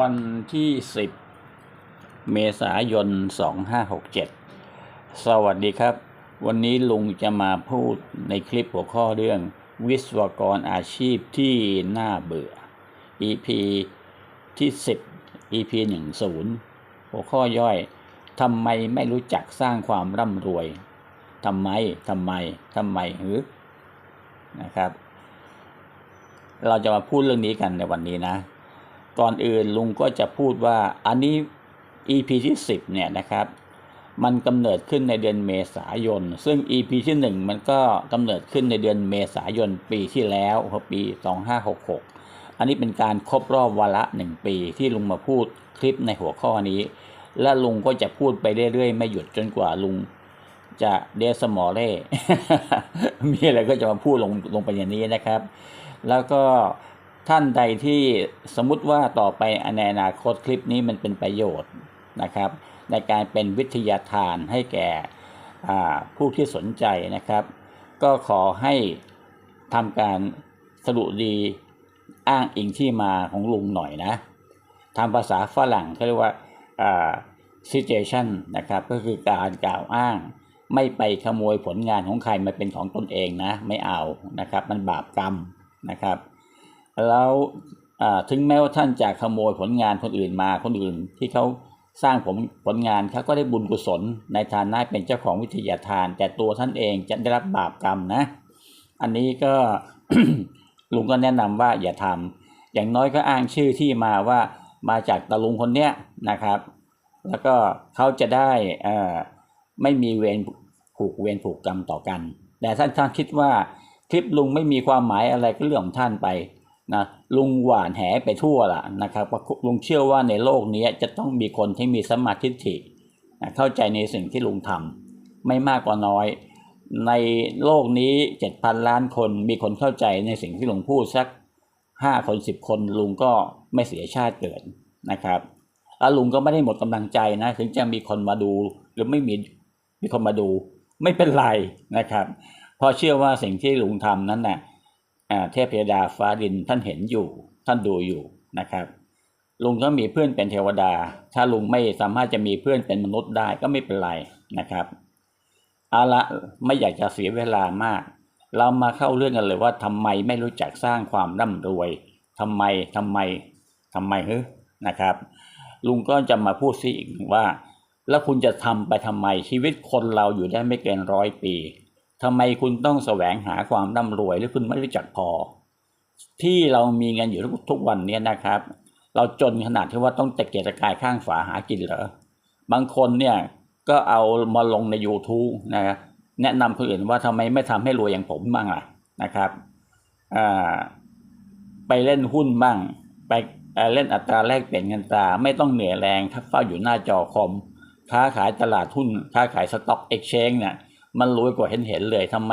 วันที่ 10 เมษายน 2567 สวัสดีครับ วันนี้ลุงจะมาพูดในคลิปหัวข้อเรื่อง วิศวกรอาชีพที่น่าเบื่อ EP ที่ 10 EP 10 หัวข้อย่อยทำไมไม่รู้จักสร้างความร่ำรวยทำไมทำไมทำไมหรือนะครับ เราจะมาพูดเรื่องนี้กันในวันนี้นะ ก่อนอื่นลุงก็จะพูดว่าอันนี้ EP ที่10เนี่ยนะครับ มันกำเนิดขึ้นในเดือนเมษายน ซึ่ง EP ที่1มันก็กำเนิดขึ้นในเดือนเมษายนปีที่แล้วปี 2566 อันนี้เป็นการครบรอบวาระหนึ่งปีที่ลุงมาพูดคลิปในหัวข้อนี้ และลุงก็จะพูดไปเรื่อยๆ ไม่หยุดจนกว่าลุงจะเดสมอเล่มีอะไรก็จะมาพูดลงลงไปอย่างนี้นะครับ แล้วก็ ท่านใดที่สมมุติว่าต่อไปในอนาคตคลิปนี้มันเป็นประโยชน์นะครับ ในการเป็นวิทยาทานให้แก่ผู้ที่สนใจนะครับ ก็ขอให้ทำการสรุปดีอ้างอิงที่มาของลุงหน่อยนะทางภาษาฝรั่งเขาเรียกว่าอ่า situation นะครับ ก็คือการกล่าวอ้าง ไม่ไปขโมยผลงานของใครมาเป็นของตนเองนะ ไม่เอานะครับ มันบาปกรรมนะครับ แล้วถึงแม้ว่าท่านจะขโมยผลงานคนอื่นมาคนอื่น ที่เขาสร้างผลผลงานเขาก็ได้บุญกุศลในฐานะเป็นเจ้าของวิทยาทาน แต่ตัวท่านเองจะได้รับบาปกรรมนะ อันนี้ก็ลุงก็แนะนำว่าอย่าทำอย่างน้อยก็อ้างชื่อที่มาว่ามาจากตาลุงคนเนี้ยนะครับ แล้วก็เขาจะได้อ่ไม่มีเวรผูกเวรผูกกรรมต่อกัน แต่ท่านท่านคิดว่าคลิปลุงไม่มีความหมายอะไรก็เรื่องของท่านไป นะลุงหวานแหไปทั่วละนะครับลุงเชื่อว่าในโลกนี้จะต้องมีคนที่มีสมาธิฐินะเข้าใจในสิ่งที่ลุงทำไม่มากกว่าน้อย ในโลกนี้เจ็ดพันล้านคนมีคนเข้าใจในสิ่งที่ลุงพูดสักห้าคนสิบคนลุงก็ไม่เสียชาติเกิดนะครับแล้วลุงก็ไม่ได้หมดกำลังใจนะถึงจะมีคนมาดูหรือไม่มีมีคนมาดู ไม่เป็นไรนะครับเพราะเชื่อว่าสิ่งที่ลุงทำนั้นน่ะอ่า เทพยดาฟ้าดินท่านเห็นอยู่ ท่านดูอยู่นะครับ ลุงก็มีเพื่อนเป็นเทวดา ถ้าลุงไม่สามารถจะมีเพื่อนเป็นมนุษย์ได้ก็ไม่เป็นไรนะครับเอาละไม่อยากจะเสียเวลามาก เรามาเข้าเรื่องกันเลยว่าทำไมไม่รู้จักสร้างความร่ำรวยทำไมทำไมทำไมเฮึนะครับ ลุงก็จะมาพูดซิอีกว่า แล้วคุณจะทำไปทำไมชีวิตคนเราอยู่ได้ไม่เกินร้อยปี ทำไมคุณต้องแสวงหาความร่ำรวยหรือคุณไม่รู้จักพอ ที่เรามีเงินอยู่ทุกวันเนี้นะครับ เราจนขนาดที่ว่าต้องตะเกียกตะกายข้างฝาหากินเหรอบางคนเนี่ยก็เอามาลงใน YouTube นะครับแนะนำคนอื่นว่าทำไมไม่ทำให้รวยอย่างผมบ้างล่ะนะครับไปเล่นหุ้นบ้าง ไปเอ่อเล่นอัตราแลกเปลี่ยนเงินตราไม่ต้องเหนื่อยแรงถ้าเฝ้าอยู่หน้าจอคอมค้าขายตลาดหุ้นค้าขายสต็อกเอ็กชแนนเนี่ย มันรวยกว่าเห็นเห็นเลยทำไม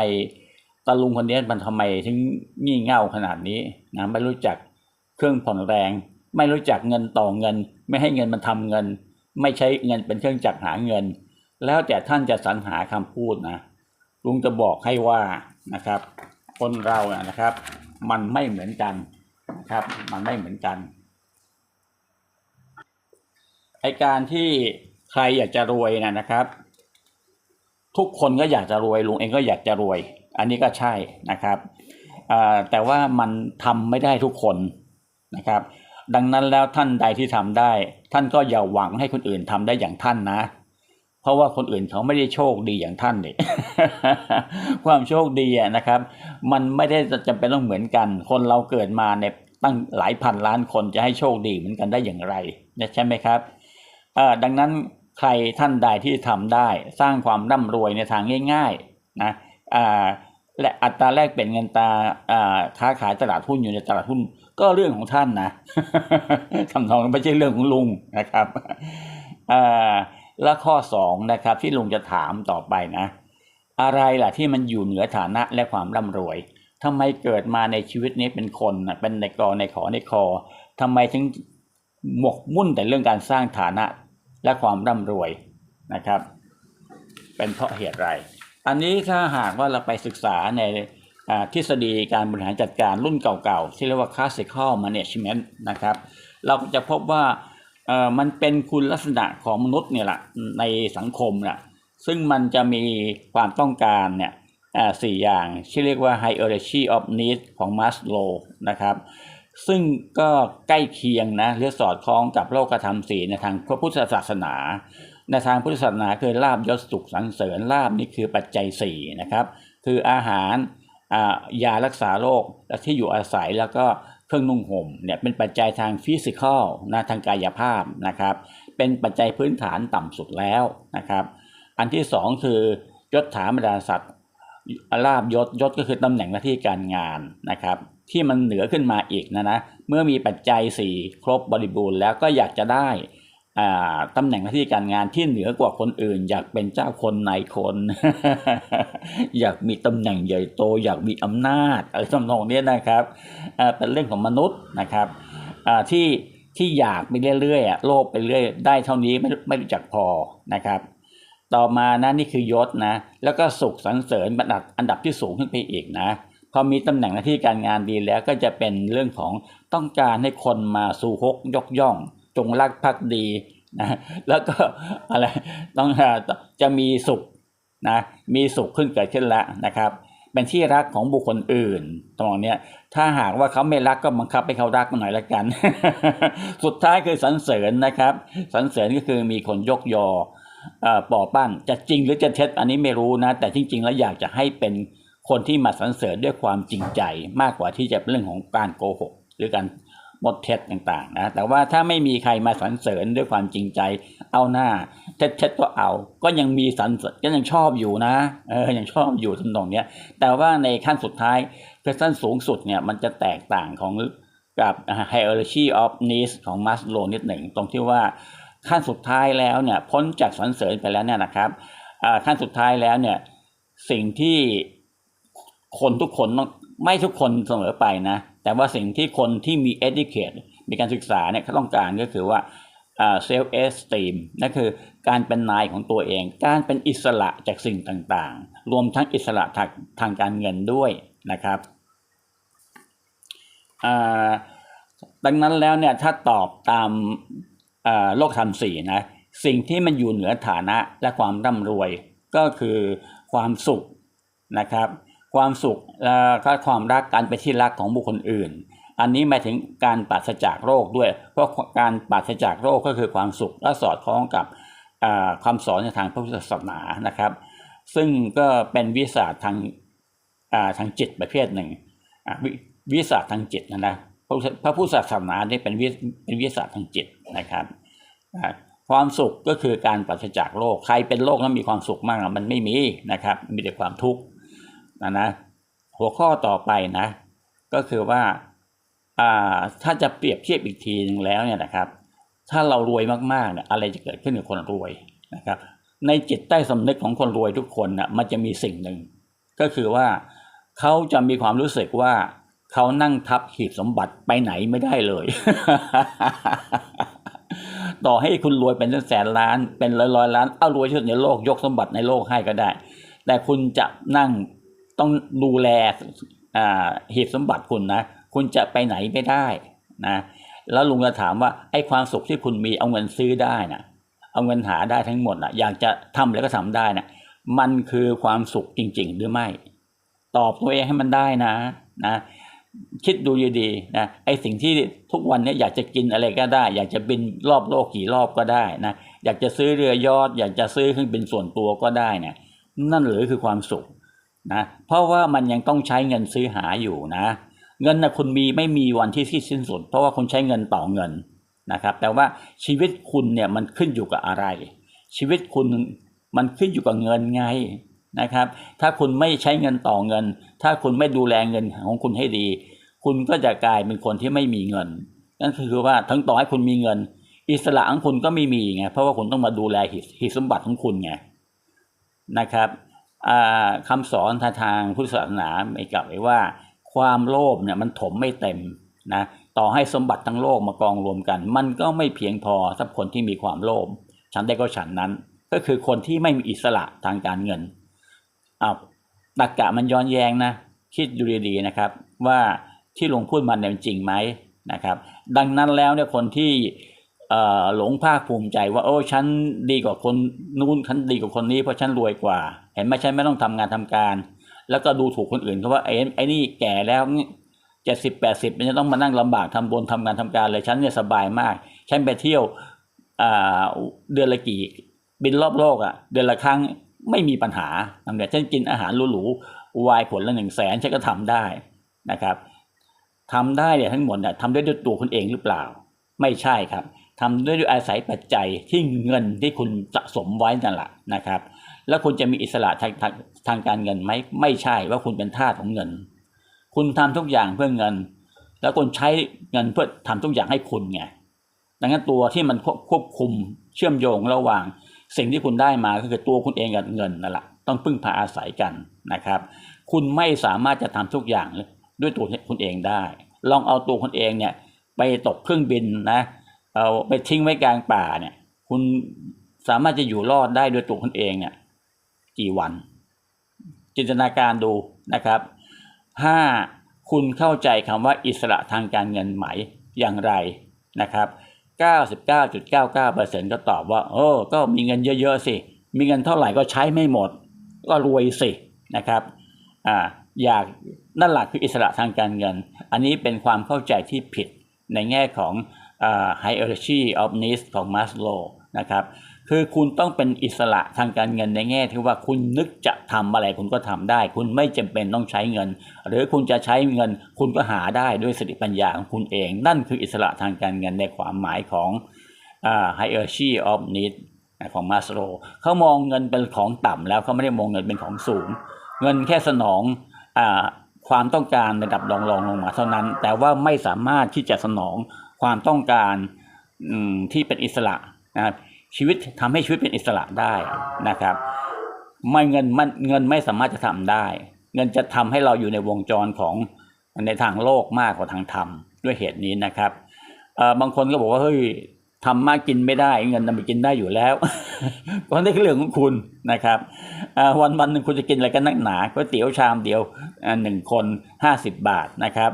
ตาลุงคนนี้มันทำไมถึงงี่เง่าขนาดนี้นะไม่รู้จักเครื่องผ่อนแรง ไม่รู้จักเงินต่อเงิน ไม่ให้เงินมันทำเงิน ไม่ใช้เงินเป็นเครื่องจักรหาเงิน แล้วแต่ท่านจะสรรหาคำพูดนะลุงจะบอกให้ว่านะครับ คนเราอะนะครับ มันไม่เหมือนกันนะครับ มันไม่เหมือนกันไอการที่ใครอยากจะรวยนะนะครับ ทุกคนก็อยากจะรวยลุงเองก็อยากจะรวย อันนี้ก็ใช่นะครับแต่ว่ามันทำไม่ได้ทุกคนนะครับ ดังนั้นแล้วท่านใดที่ทำได้ ท่านก็อย่าหวังให้คนอื่นทำได้อย่างท่านนะ เพราะว่าคนอื่นเขาไม่ได้โชคดีอย่างท่านนี่ความโชคดีนะครับ มันไม่ได้จำเป็นต้องเหมือนกัน คนเราเกิดมาเนี่ยตั้งหลายพันล้านคนจะให้โชคดีเหมือนกันได้อย่างไรใช่ไหมครับดังนั้น ใครท่านใดที่ทำได้สร้างความร่ำรวยในทางง่ายๆนะและอัตราแลกเปลี่ยนเงินตาค้าขายตลาดหุ้นอยู่ในตลาดหุ้นก็เรื่องของท่านนะทำนองไม่ใช่เรื่องของลุงนะครับและข้อสองนะครับที่ลุงจะถามต่อไปนะ อะไรล่ะที่มันอยู่เหนือฐานะและความร่ำรวยทำไมเกิดมาในชีวิตนี้เป็นคนเป็นในกอในขอในคอทำไมถึงหมกมุ่นแต่เรื่องการสร้างฐานะ และความร่ำรวยนะครับ เป็นเพราะเหตุไร อันนี้ถ้าหากว่าเราไปศึกษาในทฤษฎีการบริหารจัดการรุ่นเก่าๆ ที่เรียกว่า classical management นะครับ เราก็จะพบว่ามันเป็นคุณลักษณะของมนุษย์เนี่ยแหละในสังคมน่ะซึ่งมันจะมีความต้องการเนี่ยสี่อย่างที่เรียกว่า hierarchy of needs ของ Maslow นะครับ ซึ่งก็ใกล้เคียงนะหรือสอดคล้องกับโลกธรรมสี่ในทางพระพุทธศาสนา ในทางพุทธศาสนาคือลาบยศสุขสรรเสริญลาบนี่คือปัจจัยสี่นะครับคืออาหารอ่ายารักษาโรคและที่อยู่อาศัยแล้วก็เครื่องนุ่งห่มเนี่ยเป็นปัจจัยทางฟิสิกอลนะทางกายภาพนะครับ เป็นปัจจัยพื้นฐานต่ำสุดแล้วนะครับ อันที่สองคือยศถาบรรดาศักดิ์ลาบยศยศก็คือตำแหน่งหน้าที่การงานนะครับ ที่มันเหนือขึ้นมาอีกนะนะเมื่อมีปัจจัยสี่ครบบริบูรณ์แล้วก็อยากจะได้ตำแหน่งหน้าที่การงานที่เหนือกว่าคนอื่น อยากเป็นเจ้าคนนายคน อยากมีตำแหน่งใหญ่โต อยากมีอำนาจอะไรทำนองเนี้ยนะครับเป็นเรื่องของมนุษย์นะครับที่ที่อยากไปเรื่อยๆโลภไปเรื่อยได้เท่านี้ไม่ไม่รู้จักพอนะครับ ต่อมานะนี่คือยศนะแล้วก็สุขสรรเสริญอันดับอันดับที่สูงขึ้นไปอีกนะ พอมีตำแหน่งหน้าที่การงานดีแล้วก็จะเป็นเรื่องของต้องการให้คนมาสู่ฮกยกย่อง จงรักภักดีนะแล้วก็อะไรต้องจะมีสุขนะมีสุขขึ้นเกิดขึ้นแล้วนะครับ เป็นที่รักของบุคคลอื่นตรงนี้ถ้าหากว่าเขาไม่รักก็บังคับให้เขารักหน่อยละกัน สุดท้ายคือสรรเสริญนะครับสรรเสริญก็คือมีคนยกยอเอ่อปอปั้นจะจริงหรือจะเท็จอันนี้ไม่รู้นะ แต่จริง ๆ แล้วอยากจะให้เป็น คนที่มาสรรเสริญด้วยความจริงใจมากกว่าที่จะเป็นเรื่องของการโกหก หรือการหมดเท็จต่างๆนะแต่ว่าถ้าไม่มีใครมาสรรเสริญด้วยความจริงใจ เอาหน้าเท็จเท็จก็เอา ก็ยังมีสรรก็ยังชอบอยู่นะเออยังชอบอยู่ทำนองเนี้ยแต่ว่าในขั้นสุดท้ายคือขั้นสูงสุดเนี่ยมันจะแตกต่างของกับ hierarchy of needs ของ Maslow นิดหนึ่ง ตรงที่ว่าขั้นสุดท้ายแล้วเนี่ยพ้นจากสรรเสริญไปแล้วเนี่ยนะครับขั้นสุดท้ายแล้วเนี่ยสิ่งที่ คนทุกคนต้องไม่ทุกคนเสมอไปนะ แต่ว่าสิ่งที่คนที่มี educate มีการศึกษาเนี่ยเขาต้องการก็คือว่า self esteem นั่นคือการเป็นนายของตัวเอง การเป็นอิสระจากสิ่งต่างๆ รวมทั้งอิสระทางทางการเงินด้วยนะครับดังนั้นแล้วเนี่ยถ้าตอบตามโลกธรรมสี่นะสิ่งที่มันอยู่เหนือฐานะและความร่ำรวยก็คือความสุขนะครับ ความสุขและก็ความรักการไปที่รักของบุคคลอื่น อันนี้หมายถึงการปราศจากโรคด้วย เพราะการปราศจากโรคก็คือความสุขและสอดคล้องกับอ่าสอนในทางพระพุทธศาสนานะครับ ซึ่งก็เป็นวิสาทางทางจิตประเภทหนึ่งวิวิสาทางจิตนะนะพระพุทธศาสนาเนี่ยเป็นวิเป็นวิทยาทางจิตนะครับความสุขก็คือการปราศจากโรคใครเป็นโรคแล้วมีความสุขมากมันไม่มีนะครับ มีแต่ความทุกข์ นะนะหัวข้อต่อไปนะ ก็คือว่าถ้าจะเปรียบเทียบอีกทีหนึงแล้วเนี่ยนะครับ ถ้าเรารวยมากๆเนี่ยอะไรจะเกิดขึ้นกับคนรวยนะครับ ในจิตใต้สำนึกของคนรวยทุกคนนะมันจะมีสิ่งหนึ่ง ก็คือว่าเขาจะมีความรู้สึกว่าเขานั่งทับหีบสมบัติไปไหนไม่ได้เลย ต่อให้คุณรวยเป็นแสนล้านเป็นร้อยร้อยล้าน เอารวยที่สุดในโลกยกสมบัติในโลกให้ก็ได้ แต่คุณจะนั่ง ต้องดูแลอ่าหีบสมบัติคุณนะ คุณจะไปไหนไม่ได้นะ แล้วลุงจะถามว่าไอ้ความสุขที่คุณมีเอาเงินซื้อได้นะเอาเงินหาได้ทั้งหมดนะอยากจะทำแล้วก็ทำได้นะมันคือความสุขจริง ๆ หรือไม่ ตอบตัวเองให้มันได้นะนะคิดดูดีๆนะไอสิ่งที่ทุกวันนี้อยากจะกินอะไรก็ได้ อยากจะบินรอบโลกกี่รอบก็ได้นะอยากจะซื้อเรือยอทอยากจะซื้อเครื่องบินส่วนตัวก็ได้นี่ยนั่นหรือคือความสุข นะเพราะว่ามันยังต้องใช้เงินซื้อหาอยู่นะ เงินนะคุณมีไม่มีวันที่ที่สิ้นสุด เพราะว่าคุณใช้เงินต่อเงินนะครับ แต่ว่าชีวิตคุณเนี่ยมันขึ้นอยู่กับอะไร ชีวิตคุณมันขึ้นอยู่กับเงินไงนะครับ ถ้าคุณไม่ใช้เงินต่อเงิน ถ้าคุณไม่ดูแลเงินของคุณให้ดี คุณก็จะกลายเป็นคนที่ไม่มีเงิน นั่นคือว่าทั้งต่อให้คุณมีเงิน อิสระของคุณก็ไม่มีไงเพราะว่าคุณต้องมาดูแลหิสมบัติของคุณไงนะครับ อ่าคำสอนทางทางพุทธศาสนาไม่กล่าวไว้ว่า ความโลภเนี่ยมันถมไม่เต็มนะต่อให้สมบัติทั้งโลกมากองรวมกัน มันก็ไม่เพียงพอสำหรับคนที่มีความโลภฉันได้ก็ฉันนั้น ก็คือคนที่ไม่มีอิสระทางการเงินอ้าวตรกะมันย้อนแย้งนะคิดดูดีๆนะครับ ว่าที่หลวงพูดมันเนี่ยมันจริงไหมนะครับ ดังนั้นแล้วเนี่ยคนที่ หลงภาคภูมิใจว่าโอ้ฉันดีกว่าคนนู้นฉันดีกว่าคนนี้เพราะฉันรวยกว่า เห็นไหมฉันไม่ต้องทำงานทำการ แล้วก็ดูถูกคนอื่นเขาว่าไอ้ไอ้นี่แก่แล้วเจ็ดสิบแปดสิบมันจะต้องมานั่งลำบากทำบนทำงานทำการเลยฉันเนี่ยสบายมาก ฉันไปเที่ยวเดือนละกี่บินรอบโลกอะ่ะ เดือนละครั้งไม่มีปัญหาทำแต่ฉันกินอาหารหรูๆวายผลละหนึ่งแสนฉันก็ทำได้นะครับทำได้เนี่ยทั้งหมดเนี่ยทำได้ด้วยตัวคุณเองหรือเปล่า ไม่ใช่ครับ ทำด้วยอาศัยปัจจัยที่เงินที่คุณสะสมไว้นั่นแหละนะครับ แล้วคุณจะมีอิสระทางทางทางการเงินไหมไม่ใช่ว่าคุณเป็นทาสของเงิน คุณทำทุกอย่างเพื่อเงิน แล้วคุณใช้เงินเพื่อทำทุกอย่างให้คุณไงดังนั้นตัวที่มันควบควบคุมเชื่อมโยงระหว่าง สิ่งที่คุณได้มาก็คือตัวคุณเองกับเงินนั่นแหละต้องพึ่งพาอาศัยกันนะครับ คุณไม่สามารถจะทำทุกอย่างด้วยตัวคุณเองได้ ลองเอาตัวคุณเองเนี่ยไปตกเครื่องบินนะ เอาไปทิ้งไว้กลางป่าเนี่ย คุณสามารถจะอยู่รอดได้ด้วยตัวคุณเองเนี่ยกี่วัน จินตนาการดูนะครับห้าคุณเข้าใจคำว่าอิสระทางการเงินไหมอย่างไรนะครับ 99.99%ก็ตอบว่าโอ้ก็มีเงินเยอะๆสิ มีเงินเท่าไหร่ก็ใช้ไม่หมด ก็รวยสินะครับอ่าอยากนั่นแหละคืออิสระทางการเงิน อันนี้เป็นความเข้าใจที่ผิดในแง่ของ hierarchy of needs ของ Maslow นะครับคือคุณต้องเป็นอิสระทางการเงินในแง่ที่ว่าคุณนึกจะทำอะไรคุณก็ทำได้ คุณไม่จำเป็นต้องใช้เงิน หรือคุณจะใช้เงิน คุณก็หาได้ด้วยสติปัญญาของคุณเอง นั่นคืออิสระทางการเงินในความหมายของ hierarchy of needs ของมาสโลเขามองเงินเป็นของต่ำแล้วเขาไม่ได้มองเงินเป็นของสูง เงินแค่สนองอความต้องการระดับรองรองลงมาเท่านั้น แต่ว่าไม่สามารถที่จะสนอง ความต้องการที่เป็นอิสระนะครับชีวิตทำให้ชีวิตเป็นอิสระได้นะครับ ไม่เงินมันเงินไม่สามารถจะทำได้ เงินจะทำให้เราอยู่ในวงจรของในทางโลกมากกว่าทางธรรมด้วยเหตุนี้นะครับบางคนก็บอกว่าเฮ้ยทำมากกินไม่ได้ เงินนำไปกินได้อยู่แล้วก็นั่คือเรื่องของคุณนะครับวันวันหนึ่งคุณจะกินอะไรกันนักหนาก๋วยเตี๋ยวชามเดียวหนึ่งคนห้าสิบบาทนะครับ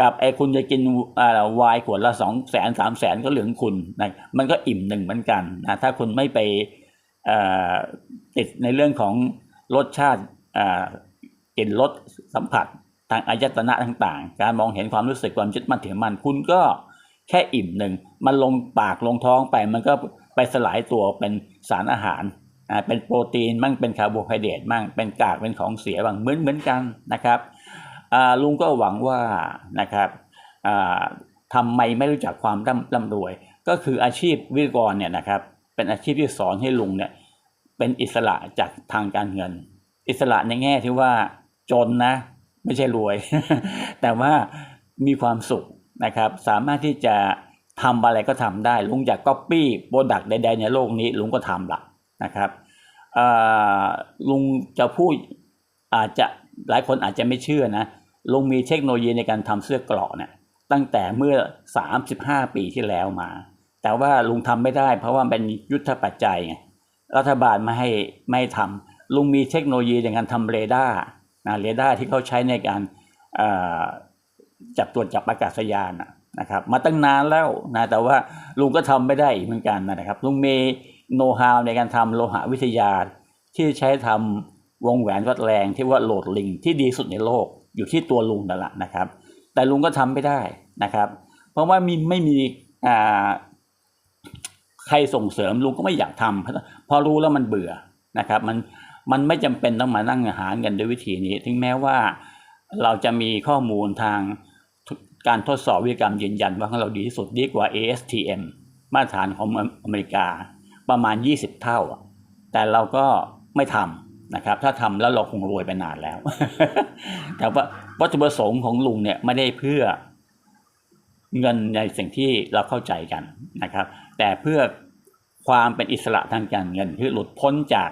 กับไอ้คุณจะกินอ่าวายขวดละสองแสนสามแสนก็เหลืองคุณนะมันก็อิ่มหนึ่งเหมือนกันนะถ้าคุณไม่ไปติดในเรื่องของรสชาติอ่ากลิ่นรสสัมผัสทางอายตนะต่างๆ การมองเห็นความรู้สึกความยึดมั่นถือมันคุณก็แค่อิ่มหนึ่งมันลงปากลงท้องไปมันก็ไปสลายตัวเป็นสารอาหารอ่าเป็นโปรตีนมั่งเป็นคาร์โบไฮเดรตมั่งเป็นกากเป็นของเสียบางเหมือนเหมือนกันนะครับ ลุงก็หวังว่านะครับทำไมไม่รู้จักความร่ำรวย ก็คืออาชีพวิทยกรเนี่ยนะครับเป็นอาชีพที่สอนให้ลุงเนี่ยเป็นอิสระจากทางการเงิน อิสระในแง่ที่ว่าจนนะไม่ใช่รวย แต่ว่ามีความสุขนะครับ สามารถที่จะทำอะไรก็ทำได้ ลุงอยากก๊อปปี้โปรดักต์ใดๆในโลกนี้ ลุงก็ทำละนะครับลุงจะพูดอาจจะหลายคนอาจจะไม่เชื่อนะ ลุงมีเทคโนโลยีในการทำเสื้อกราะเนี่ยตั้งแต่เมื่อ 35 ปีที่แล้วมา แต่ว่าลุงทำไม่ได้ เพราะว่าเป็นยุทธปัจจัยไงรัฐบาลไม่ให้ไม่ทำลุงมีเทคโนโลยีในการทำเรดาร์นะเรดาร์ที่เขาใช้ในการจับตรวจจับอากาศยานนะครับ มาตั้งนานแล้วนะแต่ว่าลุงก็ทำไม่ได้เหมือนกันนะครับ ลุงมีโน้ตฮาวในการทำโลหะวิทยาที่ใช้ทำวงแหวนวัดแรงที่ว่าโหลดลิงที่ดีสุดในโลก อยู่ที่ตัวลุงนั่นแหละนะครับ แต่ลุงก็ทำไม่ได้นะครับ เพราะว่ามีไม่มีอ่าใครส่งเสริมลุงก็ไม่อยากทำพอรู้แล้วมันเบื่อนะครับ มันมันไม่จำเป็นต้องมานั่งหาเงินด้วยวิธีนี้ ถึงแม้ว่าเราจะมีข้อมูลทางการทดสอบวิธีกรรมยืนยันว่าของเราดีที่สุดดีกว่า ASTM มาตรฐานของอเมริกาประมาณ 20 เท่า แต่เราก็ไม่ทำ นะครับ ถ้าทำแล้วเราคงรวยไปนานแล้ว แต่ว่าวัตถุประสงค์ของลุงเนี่ยไม่ได้เพื่อเงินในสิ่งที่เราเข้าใจกันนะครับ แต่เพื่อความเป็นอิสระทางการเงินคือหลุดพ้นจาก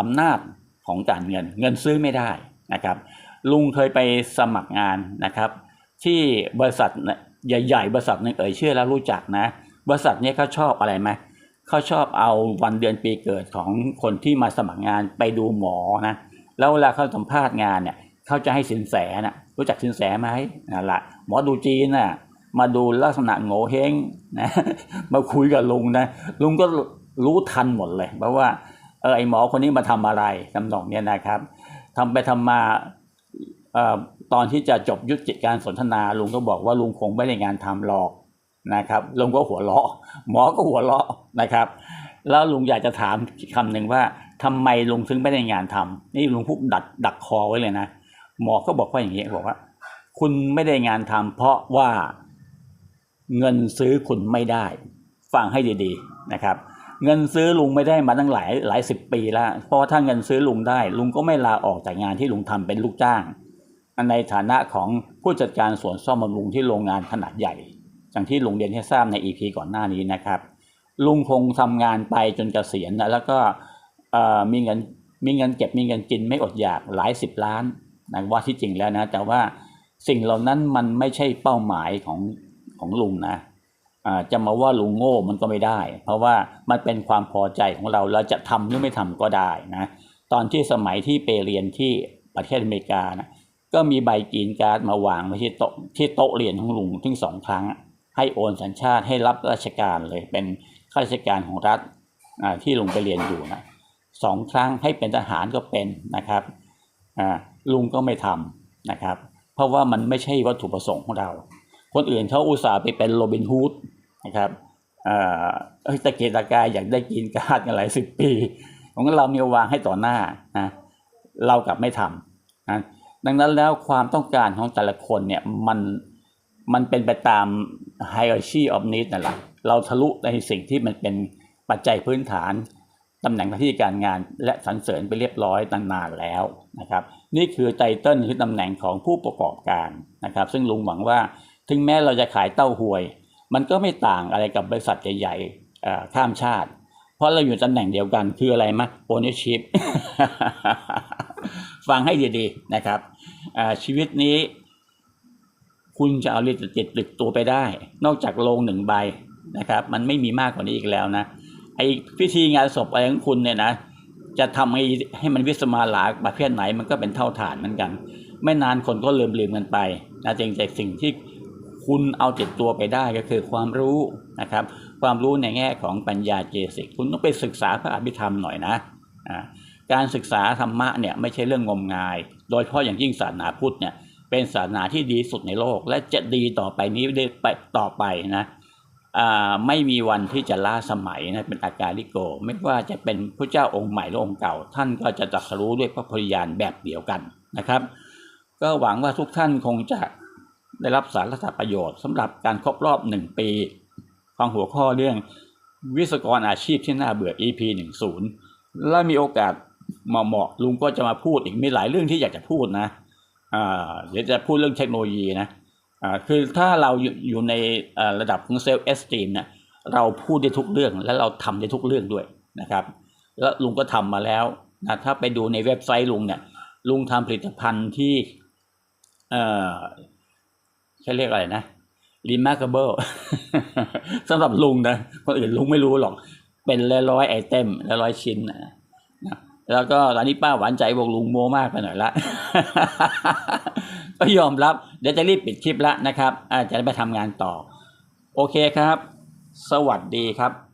อำนาจของการเงิน เงินซื้อไม่ได้นะครับ ลุงเคยไปสมัครงานนะครับ ที่บริษัทใหญ่ๆบริษัทหนึงเอ่ยชื่อแล้วรู้จักนะ บริษัทเนี้เขาชอบอะไรไหมเขาชอบเอาวันเดือนปีเกิดของคนที่มาสมัครงานไปดูหมอนะแล้วเวลาเขาสัมภาษณ์งานเนี่ยเขาจะให้สินแสนะรู้จักสินแสไหมนั่นแหละหมอดูจีนน่ะมาดูลักษณะโง่เฮงนะมาคุยกับลุงนะลุงก็รู้ทันหมดเลย เพราะว่าเออไอหมอคนนี้มาทำอะไรทำนองเนี้ยนะครับทำไปทำมาอตอนที่จะจบยุติการสนทนาลุงก็บอกว่าลุงคงไม่ได้งานทำหรอก นะครับลุงก็หัวเราะ หมอก็หัวเราะนะครับ แล้วลุงอยากจะถามคำหนึ่งว่าทำไมลุงถึงไม่ได้งานทำนี่ลุงพูดดักดักคอไว้เลยนะหมอก็บอกว่าอย่างนี้บอกว่า คุณไม่ได้งานทำเพราะว่าเงินซื้อคุณไม่ได้ ฟังให้ดีๆนะครับ เงินซื้อลุงไม่ได้มาตั้งหลายหลายสิบปีแล้วเพราะถ้าเงินซื้อลุงได้ ลุงก็ไม่ลาออกจากงานที่ลุงทำเป็นลูกจ้างในฐานะของผู้จัดการสวนซ่อมบำรุงที่โรงงานขนาดใหญ่ อย่างที่ลุงเรียนให้ทราบในอีพีก่อนหน้านี้นะครับ ลุงคงทำงานไปจนเกษียณนะแล้วก็มีเงินมีเงินเก็บมีเงินกินไม่อดอยากหลายสิบล้านนะว่าที่จริงแล้วนะ แต่ว่าสิ่งเหล่านั้นมันไม่ใช่เป้าหมายของของลุงนะจะมาว่าลุงโง่มันก็ไม่ได้ เพราะว่ามันเป็นความพอใจของเราเราจะทำหรือไม่ทำก็ได้นะตอนที่สมัยที่ไปเรียนที่ประเทศอเมริกานะก็มีใบกรีนการ์ดมาวางไว้ที่โต๊ะที่โต๊ะเรียนของลุงถึงสองครั้ง ให้โอนสัญชาติให้รับราชการเลยเป็นข้าราชการของรัฐที่ลุงไปเรียนอยู่นะสองครั้งให้เป็นทหารก็เป็นนะครับลุงก็ไม่ทำนะครับ เพราะว่ามันไม่ใช่วัตถุประสงค์ของเรา คนอื่นเขาอุตส่าห์ไปเป็นโรบินฮูดนะครับอ่าตะเกียกตะกายอยากได้กินการ์ดกันหลายสิบปี ของเราเนี่ยวางให้ต่อหน้านะเรากลับไม่ทำนะดังนั้นแล้วความต้องการของแต่ละคนเนี่ยมัน มันเป็นไปตาม hierarchy of need นั่นแหละเราทะลุในสิ่งที่มันเป็นปัจจัยพื้นฐานตำแหน่งหน้าที่การงานและสรรเสริญไปเรียบร้อยตั้งนานแล้วนะครับ นี่คือไตเติ้ลคือตำแหน่งของผู้ประกอบการนะครับ ซึ่งลุงหวังว่าถึงแม้เราจะขายเต้าหวย มันก็ไม่ต่างอะไรกับบริษัทใหญ่ๆข้ามชาติ เพราะเราอยู่ตำแหน่งเดียวกันคืออะไรมะ ownership ฟังให้ดีๆนะครับชีวิตนี้ คุณจะเอาลิตติดติดตัวไปได้ นอกจากโลงหนึ่งใบนะครับ มันไม่มีมากกว่านี้อีกแล้วนะไอพิธีงานศพอะไรของคุณเนี่ยนะจะทำให้ให้มันวิสมาหลาประเภทไหนมันก็เป็นเท่าฐานเหมือนกัน ไม่นานคนก็ลืมลืมกันไปนะจริงแต่สิ่งที่คุณเอาติดตัวไปได้ก็คือความรู้นะครับ ความรู้ในแง่ของปัญญาเจสิกคุณต้องไปศึกษาพระอภิธรรมหน่อยนะการศึกษาธรรมะเนี่ยไม่ใช่เรื่องงมงาย โดยเฉพาะอย่างยิ่งศาสนาพุทธเนี่ย เป็นศาสนาที่ดีสุดในโลก และจะดีต่อไปนี้ไปต่อไปนะอ่าไม่มีวันที่จะล้าสมัยนะเป็นอาการลิโก ไม่ว่าจะเป็นพระเจ้าองค์ใหม่หรือองค์เก่า ท่านก็จะตรัสรู้ด้วยพระพริยานแบบเดียวกันนะครับ ก็หวังว่าทุกท่านคงจะได้รับสาระประโยชน์สำหรับการครบรอบหนึ่งปีของหัวข้อเรื่องวิศวกรอาชีพที่น่าเบื่อ EP 10 และมีโอกาสเหมาะๆลุงก็จะมาพูดอีกมีหลายเรื่องที่อยากจะพูดนะ เดี๋ยวจะพูดเรื่องเทคโนโลยีนะอ่าคือถ้าเราอยู่ยในระดับของเซลล์เอสตีมเนี่ยเราพูดได้ทุกเรื่องและเราทำได้ทุกเรื่องด้วยนะครับ แล้วลุงก็ทำมาแล้วนะถ้าไปดูในเว็บไซต์ลุงเนี่ยลุงทำผลิตภัณฑ์ที่เอ่อเขาเรียกอะไรนะ remarkable สำหรับลุงนะคนอื่นลุงไม่รู้หรอก เป็นร้อยร้อยไอเทมร้อยชิ้นนะ แล้วก็ตอนนี้ป้าหวานใจบอกลุงโมมากไปหน่อยละ ก็ยอมรับ เดี๋ยวจะรีบปิดคลิปละนะครับอาจจะไปทำงานต่อ โอเคครับ สวัสดีครับ